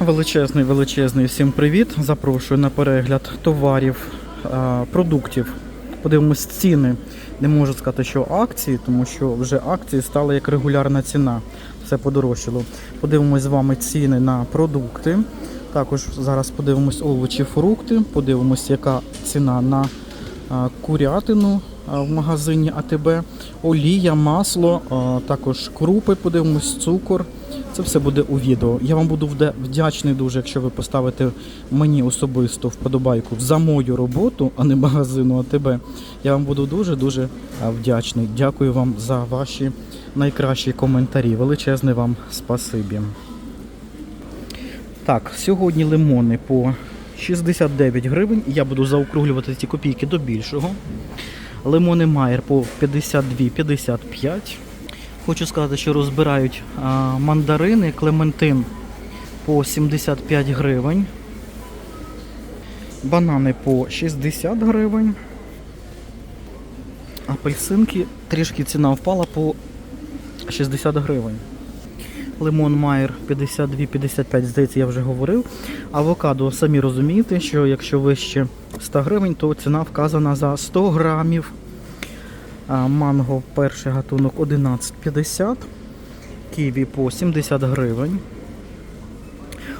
Величезний, величезний всім привіт. Запрошую на перегляд товарів, продуктів. Подивимось ціни. Не можу сказати, що акції, тому що вже акції стали як регулярна ціна. Все подорожчало. Подивимось з вами ціни на продукти. Також зараз подивимось овочі, фрукти. Подивимось, яка ціна на курятину в магазині АТБ, олія, масло, також крупи, подивимось, цукор. Це все буде у відео. Я вам буду вдячний дуже, якщо ви поставите мені особисто вподобайку за мою роботу, а не магазину АТБ. Я вам буду дуже-дуже вдячний. Дякую вам за ваші найкращі коментарі. Величезне вам спасибі. Так, сьогодні лимони по 69 гривень. Я буду заокруглювати ці копійки до більшого. Лимони Майер по 52-55. Хочу сказати, що розбирають мандарини, клементин по 75 гривень. Банани по 60 гривень. Апельсинки трішки ціна впала по 60 гривень. Лимон Майер 52-55, здається, я вже говорив. Авокадо, самі розумієте, що якщо вище 100 гривень, то ціна вказана за 100 грамів. Манго перший гатунок 11,50. Ківі по 70 гривень.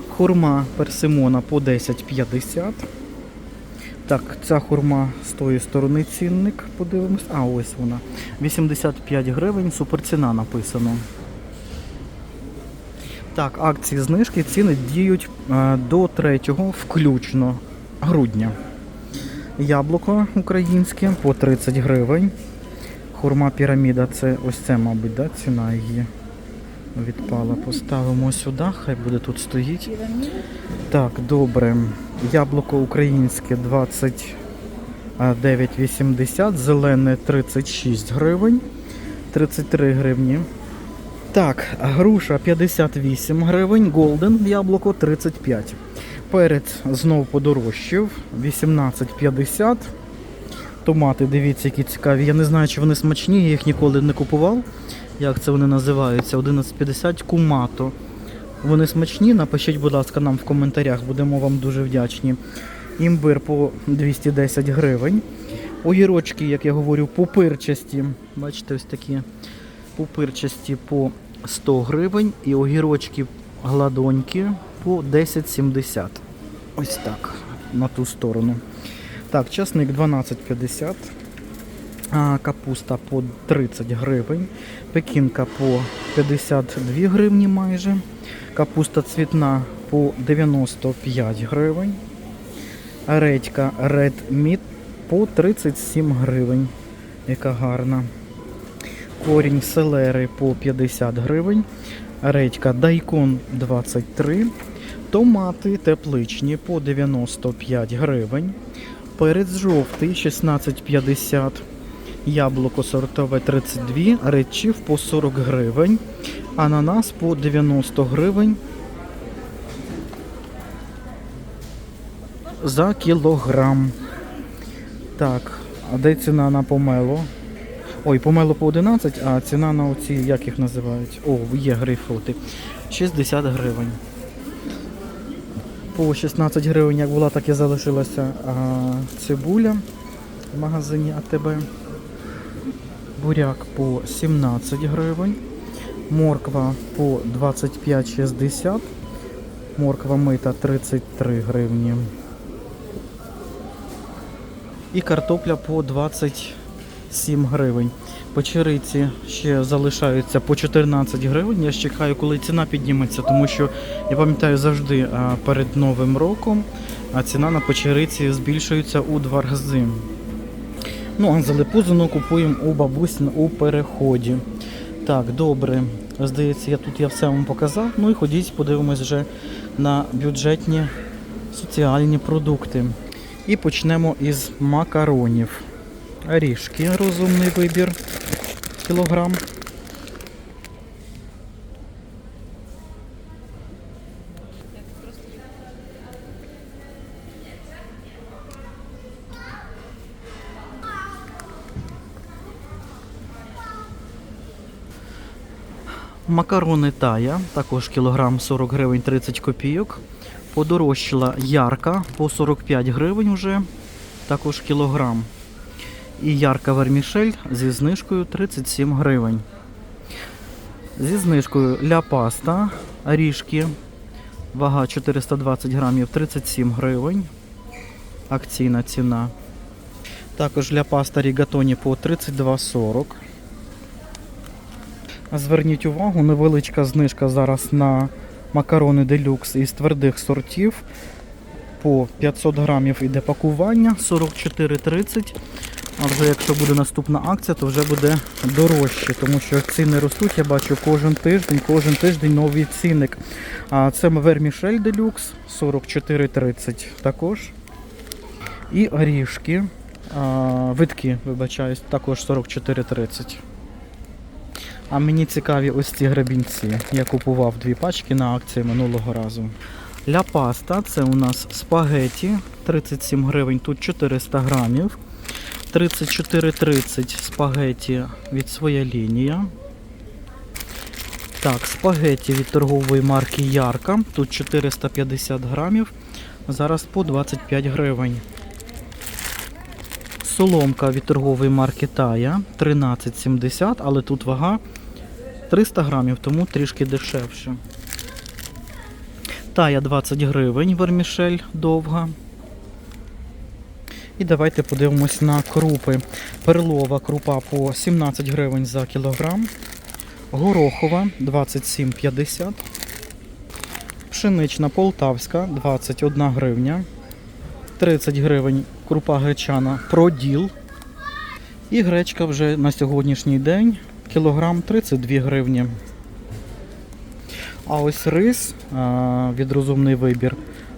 Хурма персимона по 10,50. Так, ця хурма з тої сторони цінник, подивимось. А, ось вона. 85 гривень, суперціна написано. Так, акції знижки, ціни діють е, до 3 включно грудня. Яблуко українське по 30 гривень. Хурма піраміда, це ось це, мабуть, да, ціна її відпала. Поставимо сюди, хай буде тут стоїть. Так, добре. Яблуко українське 29,80, зелене 36 гривень, 33 гривні. Так, груша 58 гривень, голден яблуко 35. Перець знов подорожчав 18,50. Томати, дивіться, які цікаві. Я не знаю, чи вони смачні, я їх ніколи не купував. Як це вони називаються? 11,50 кумато. Вони смачні, напишіть, будь ласка, нам в коментарях, будемо вам дуже вдячні. Імбир по 210 гривень. Огірочки, як я говорю, пупирчасті. Бачите, ось такі пупирчасті по 100 гривень і огірочки гладонькі по 10,70. Ось так, на ту сторону. Так, часник 12,50. Капуста по 30 гривень. Пекінка по 52 гривні майже. Капуста цвітна по 95 гривень. Редька Red Meat по 37 гривень. Яка гарна. Корінь селери по 50 гривень. Редька дайкон 23. Томати тепличні по 95 гривень. Перець жовтий 16,50. Яблуко сортове 32, речів по 40 гривень. Ананас по 90 гривень. За кілограм. Так, а де ціна на помело? Ой, помело по 11, а ціна на оці, як їх називають? О, є грейпфрути. 60 гривень. По 16 гривень, як була, так і залишилася а, цибуля в магазині АТБ. Буряк по 17 гривень. Морква по 25,60. Морква мита 33 гривні. І картопля по 27 гривень. Печериці ще залишаються по 14 гривень. Я ж чекаю, коли ціна підніметься, тому що я пам'ятаю завжди перед Новим роком ціна на печериці збільшується у два рази. Ну, а залипузину купуємо у бабусь у переході. Так, добре. Здається, я тут я все вам показав. Ну і ходіть, подивимось вже на бюджетні соціальні продукти. І почнемо із макаронів. Ріжки, розумний вибір. Кілограм. Макарони тая, також кілограм 40 гривень 30 копійок. Подорожчала ярка по 45 гривень вже, також кілограм. І ярка вермішель зі знижкою 37 гривень. Зі знижкою ля паста, ріжки, вага 420 грамів 37 гривень. Акційна ціна. Також для паста рігатоні по 32,40. Зверніть увагу, невеличка знижка зараз на макарони делюкс із твердих сортів. По 500 грамів іде пакування 44,30. А вже якщо буде наступна акція, то вже буде дорожче, тому що ціни ростуть, я бачу кожен тиждень, кожен тиждень новий цінник. А це вермішель делюкс 44,30 також. І орішки, а, витки, вибачаюсь, також 44,30. А мені цікаві ось ці гребінці. Я купував дві пачки на акції минулого разу. Ля паста це у нас спагеті 37 гривень, тут 400 грамів. 34,30 спагеті від своя лінія. Так, спагеті від торгової марки Ярка. Тут 450 грамів. Зараз по 25 гривень. Соломка від торгової марки Тая 13,70, але тут вага 300 грамів, тому трішки дешевше. Тая 20 гривень, вермішель довга. І давайте подивимось на крупи. Перлова крупа по 17 гривень за кілограм. Горохова 27,50. Пшенична полтавська 21 гривня. 30 гривень крупа гречана проділ. І гречка вже на сьогоднішній день кілограм 32 гривні. А ось рис від розумний вибір,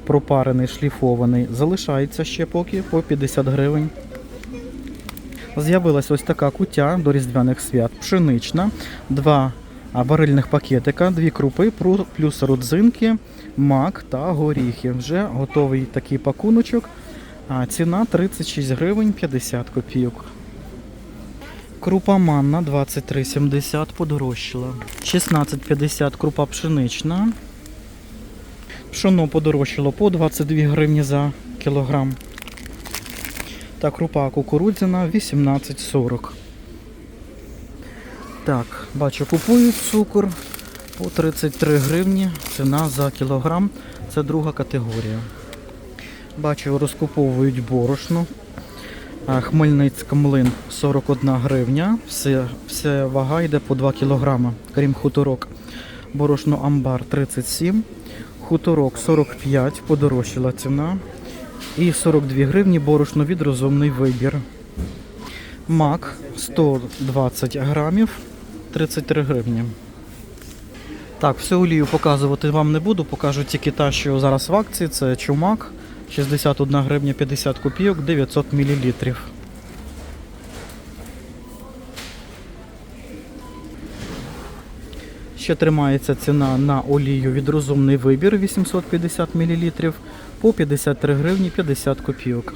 пропарений, шліфований, залишається ще поки по 50 гривень. З'явилась ось така кутя до різдвяних свят. Пшенична, два а, варильних пакетика, дві крупи, плюс родзинки, мак та горіхи. Вже готовий такий пакуночок. Ціна 36 гривень 50 копійок. Крупа манна 23,70 подорожчала. 16,50 крупа пшенична. Пшоно подорожчало по 22 гривні за кілограм. Та крупа кукурудзяна 18,40. Так, бачу, купують цукор по 33 гривні. Ціна за кілограм. Це друга категорія. Бачу, розкуповують борошно. Хмельницька млин 41 гривня. Все, все вага йде по 2 кілограма, крім хуторок. Борошно амбар 37, хуторок 45, подорожчала ціна. І 42 гривні борошно від розумний вибір. Мак 120 грамів, 33 гривні. Так, всю олію показувати вам не буду, покажу тільки та, що зараз в акції. Це чумак 61 гривня 50 копійок, 900 мл. Ще тримається ціна на олію від розумний вибір 850 мл по 53 гривні 50 копійок.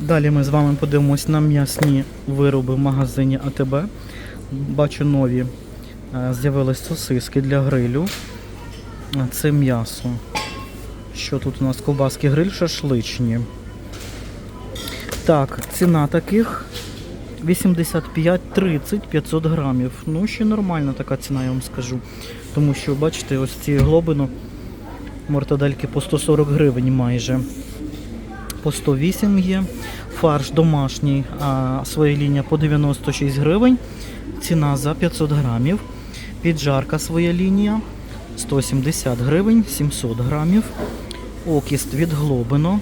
Далі ми з вами подивимось на м'ясні вироби в магазині АТБ. Бачу нові е, з'явились сосиски для грилю. Це м'ясо. Що тут у нас? Ковбаски гриль шашличні. Так, ціна таких 85-30 500 грамів. Ну, ще нормальна така ціна, я вам скажу. Тому що, бачите, ось ці глобино мортадельки по 140 гривень майже. По 108 є. Фарш домашній, а своя лінія по 96 гривень. Ціна за 500 грамів. Піджарка своя лінія 170 гривень, 700 грамів. Окіст від Глобино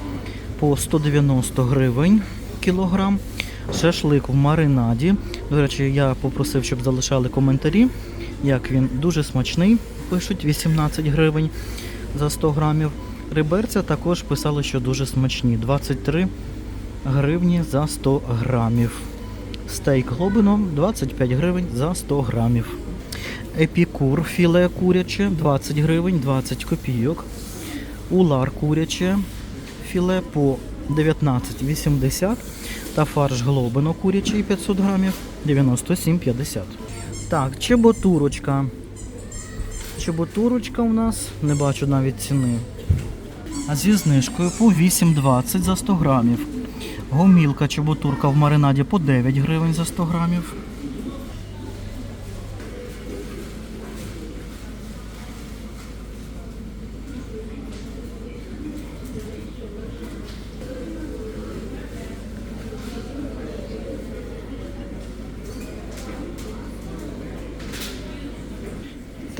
по 190 гривень кілограм. Шашлик в маринаді. До речі, я попросив, щоб залишали коментарі. Як він дуже смачний, пишуть 18 гривень за 100 грамів. Риберця також писали, що дуже смачні. 23 гривні за 100 грамів. Стейк глобино 25 гривень за 100 грамів. Епікур філе куряче 20 гривень 20 копійок. Улар куряче філе по 19,80 та фарш глобино курячий 500 грамів 97,50. Так, чеботурочка Чеботурочка у нас, не бачу навіть ціни. А зі знижкою по 8,20 за 100 грамів. Гомілка чеботурка в маринаді по 9 гривень за 100 грамів.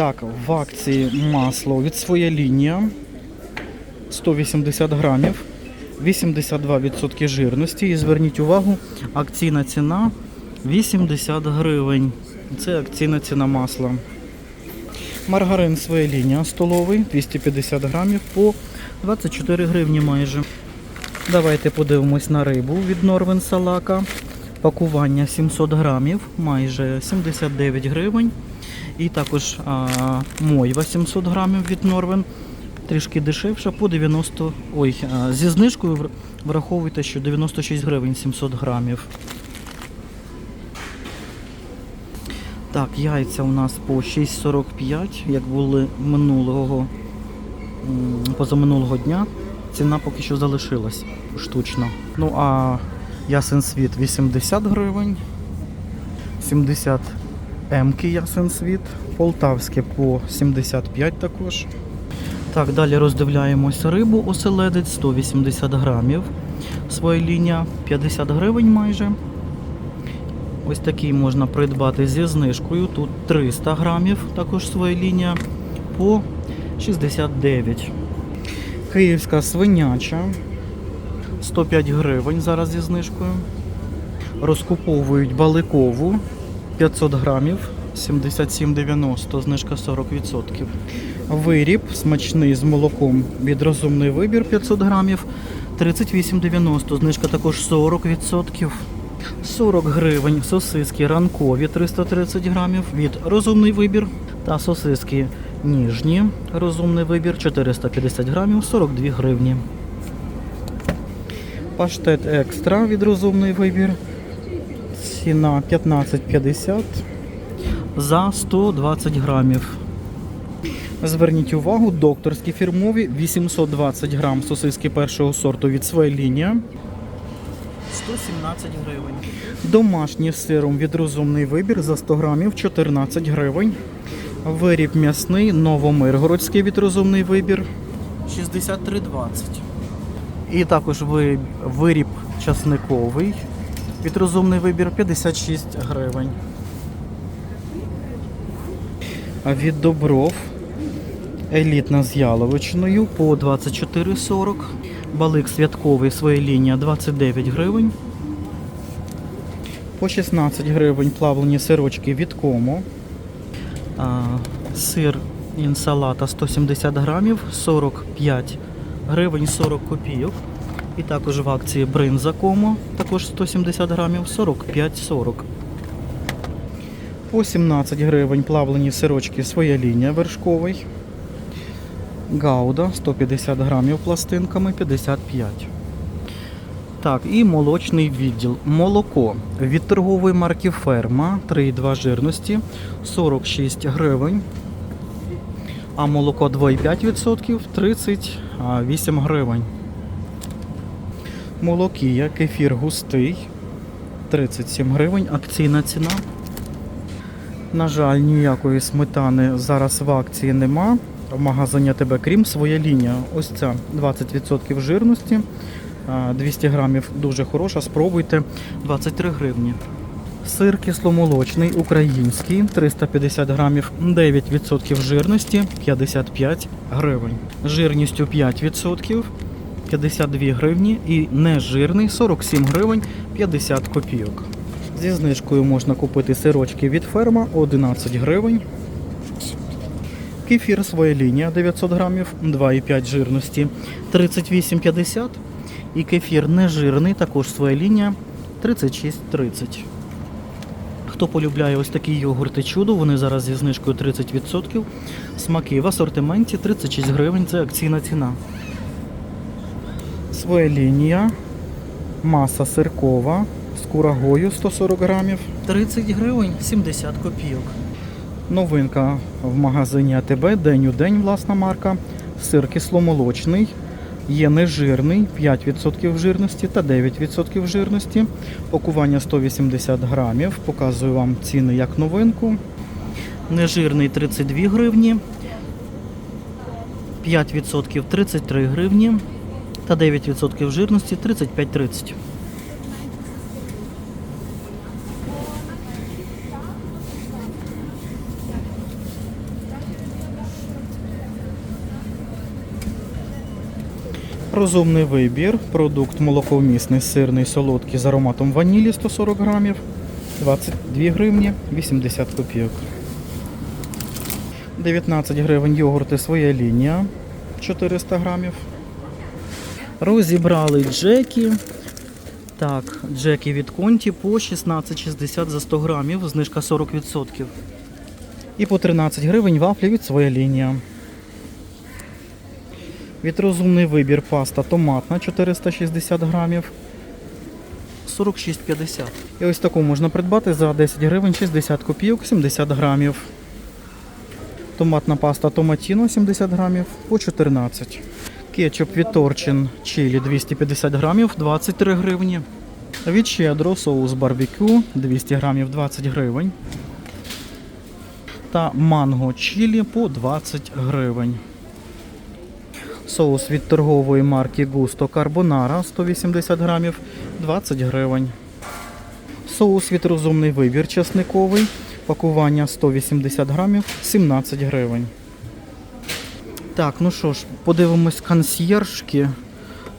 Так, в акції масло від своя лінія 180 грамів, 82% жирності. І зверніть увагу, акційна ціна 80 гривень. Це акційна ціна масла. Маргарин своя лінія столовий 250 грамів по 24 гривні майже. Давайте подивимось на рибу від Норвен Салака. Пакування 700 грамів, майже 79 гривень. І також а, мойва 700 грамів від Норвен. Трішки дешевше по 90. Ой, а, зі знижкою враховуйте, що 96 гривень 700 грамів. Так, яйця у нас по 6,45, як були минулого позаминулого дня. Ціна поки що залишилась штучно. Ну а ясен світ 80 гривень. 70 М-ки ясен світ. Полтавське по 75 також. Так, далі роздивляємось рибу оселедець 180 грамів. Своя лінія 50 гривень майже. Ось такий можна придбати зі знижкою. Тут 300 грамів, також своя лінія по 69. Київська свиняча 105 гривень зараз зі знижкою. Розкуповують баликову 500 грамів 77,90, знижка 40%. Виріб смачний з молоком від розумний вибір 500 грамів 38,90, знижка також 40%. 40 гривень сосиски ранкові 330 грамів від розумний вибір та сосиски ніжні розумний вибір 450 грамів 42 гривні. Паштет екстра від розумний вибір. Ціна 15,50 за 120 грамів. Зверніть увагу, докторські фірмові 820 грам сосиски першого сорту від своєї лінія. 117 гривень. Домашній сиром від розумний вибір за 100 грамів 14 гривень. Виріб м'ясний новомиргородський від розумний вибір 63,20. І також виріб часниковий від розумний вибір 56 гривень. А від добров елітна з яловичиною по 24,40. Балик святковий своя лінія 29 гривень. По 16 гривень плавлені сирочки від Комо. Сир інсалата 170 грамів 45 гривень 40 копійок. І також в акції бринза Комо, також 170 грамів 45,40. По 17 гривень плавлені сирочки своя лінія вершковий. Гауда 150 грамів пластинками 55. Так, і молочний відділ. Молоко від торгової марки Ферма 3,2 жирності 46 гривень. А молоко 2,5% 38 гривень. Молокія, кефір густий 37 гривень. Акційна ціна. На жаль, ніякої сметани зараз в акції нема. В магазині тебе, крім своя лінія. Ось ця 20% жирності. 200 грамів дуже хороша. Спробуйте 23 гривні. Сир кисломолочний український 350 грамів 9% жирності 55 гривень. Жирністю 5% 52 гривні і нежирний 47 гривень 50 копійок. Зі знижкою можна купити сирочки від ферма 11 гривень. Кефір своя лінія 900 грамів, 2,5 жирності 38,50. І кефір нежирний, також своя лінія 36,30. Хто полюбляє ось такі йогурти чудо, вони зараз зі знижкою 30%. Смаки в асортименті 36 гривень, це акційна ціна. Своя лінія, маса сиркова з курагою 140 грамів, 30 гривень 70 копійок. Новинка в магазині АТБ день у день, власна марка. Сир кисломолочний. Є нежирний 5% жирності та 9% жирності. Пакування 180 грамів. Показую вам ціни як новинку. Нежирний 32 гривні. 5% 33 гривні та 9% жирності 35-30. Розумний вибір. Продукт молоковмісний, сирний, солодкий з ароматом ванілі 140 грамів, 22 гривні 80 копійок. 19 гривень йогурти своя лінія 400 грамів. Розібрали джекі. Так, джекі від Конті по 16,60 за 100 грамів, знижка 40%. І по 13 гривень вафлі від своя лінія. Від розумний вибір паста томатна 460 грамів. 46,50. І ось таку можна придбати за 10 гривень 60 копійок 70 грамів. Томатна паста томатіно 70 грамів по 14. Кетчуп від Торчин чилі 250 грамів 23 гривні. Від щедро соус барбекю 200 грамів 20 гривень. Та манго чилі по 20 гривень. Соус від торгової марки Gusto Carbonara 180 грамів 20 гривень. Соус від розумний вибір чесниковий. Пакування 180 грамів 17 гривень. Так, ну що ж, подивимось консьєржки.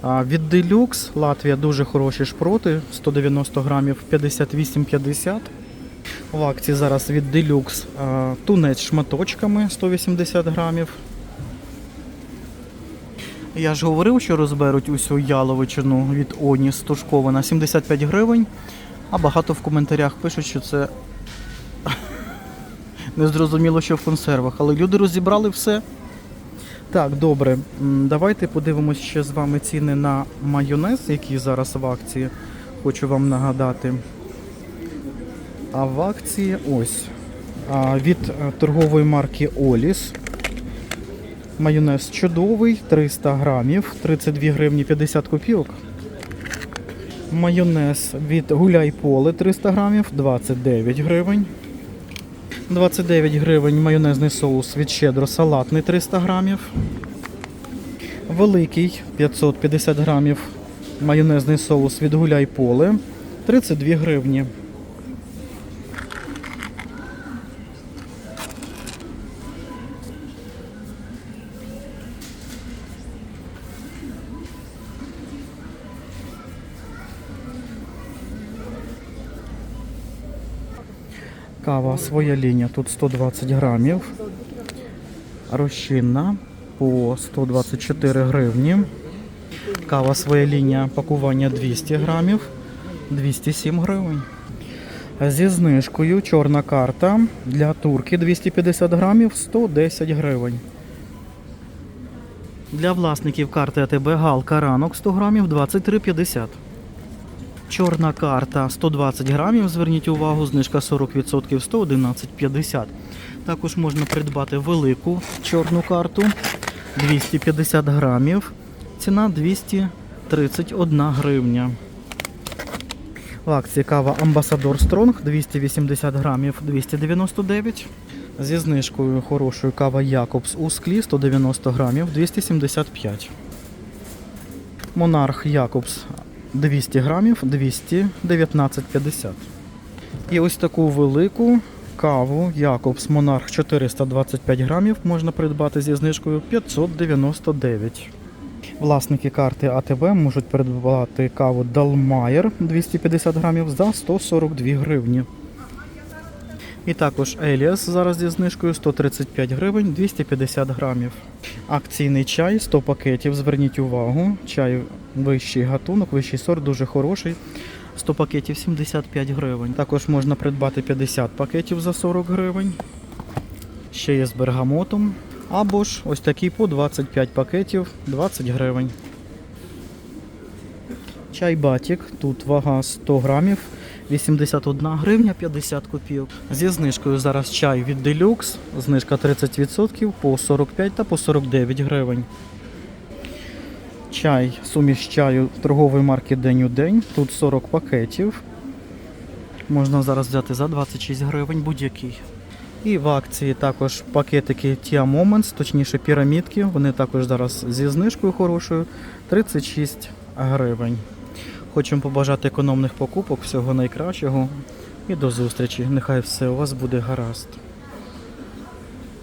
А, Від Deluxe Латвія дуже хороші шпроти, 190 грамів 58,50. В акції зараз від Deluxe тунець шматочками 180 грамів. Я ж говорив, що розберуть усю яловичину від Оніс тушкована 75 гривень, а багато в коментарях пишуть, що це не зрозуміло, що в консервах. Але люди розібрали все. Так, добре. Давайте подивимось ще з вами ціни на майонез, який зараз в акції. Хочу вам нагадати. А в акції ось. Від е, торгової марки Оліс. Майонез чудовий, 300 грамів, 32 гривні 50 копійок. Майонез від Гуляй Поле 300 грамів, 29 гривень. 29 гривень майонезний соус від щедро салатний 300 грамів. Великий 550 грамів майонезний соус від Гуляй Поле 32 гривні. Кава своя лінія, тут 120 грамів. Розчинна по 124 гривні. Кава своя лінія, пакування 200 грамів, 207 гривень. Зі знижкою чорна карта для турки 250 грамів, 110 гривень. Для власників карти АТБ галка ранок 100 грамів 23,50. Чорна карта 120 грамів, зверніть увагу, знижка 40% 111,50. Також можна придбати велику чорну карту 250 грамів. Ціна 231 гривня. В акції кава Амбасадор Стронг 280 грамів 299. Зі знижкою хорошою кава Якобс у склі 190 грамів 275. Монарх Якобс 200 грамів 219,50. І ось таку велику каву Якобс Монарх 425 грамів можна придбати зі знижкою 599. Власники карти АТБ можуть придбати каву Далмайер 250 грамів за 142 гривні. І також Еліас зараз зі знижкою 135 гривень 250 грамів. Акційний чай 100 пакетів. Зверніть увагу. Чай вищий гатунок, вищий сорт, дуже хороший. 100 пакетів 75 гривень. Також можна придбати 50 пакетів за 40 гривень. Ще є з бергамотом. Або ж ось такий по 25 пакетів 20 гривень. Чай батік, тут вага 100 грамів, 81 гривня 50 копійок. Зі знижкою зараз чай від Deluxe, знижка 30% по 45 та по 49 гривень. Чай, суміш чаю торгової марки День у день. Тут 40 пакетів. Можна зараз взяти за 26 гривень будь-який. І в акції також пакетики Tia Moments, точніше пірамідки. Вони також зараз зі знижкою хорошою 36 гривень. Хочемо побажати економних покупок, всього найкращого і до зустрічі. Нехай все у вас буде гаразд.